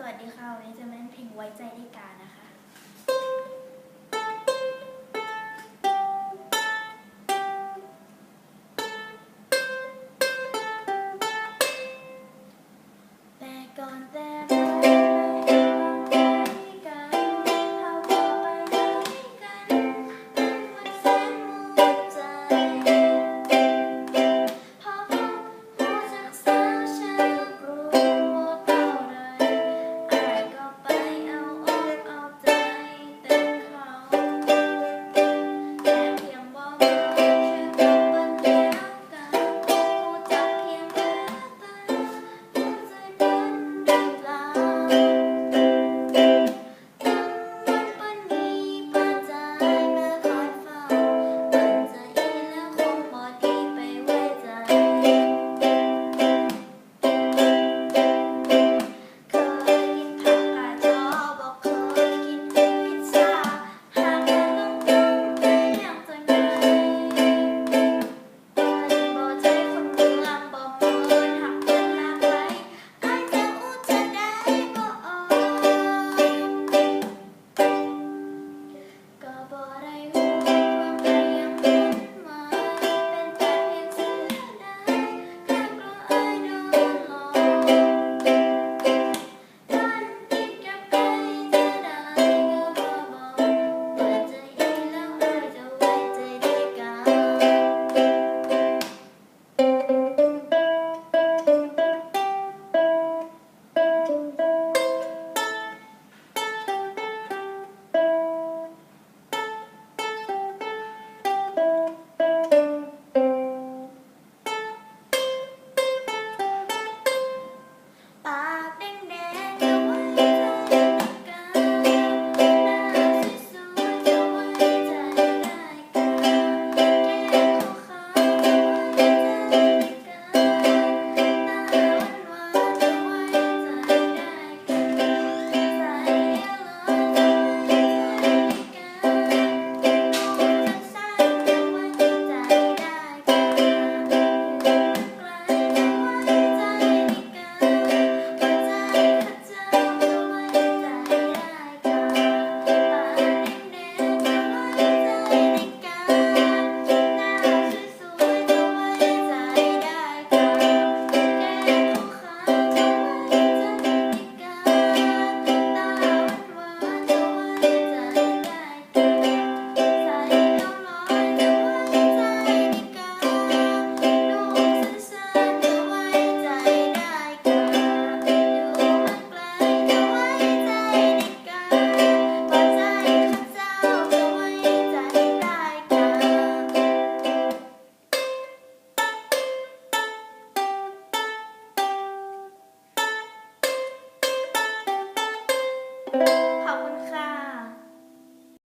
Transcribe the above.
สวัสดีค่ะ วันนี้จะเล่นเพลงไว้ใจได้กานะคะแต่ก่อนแต่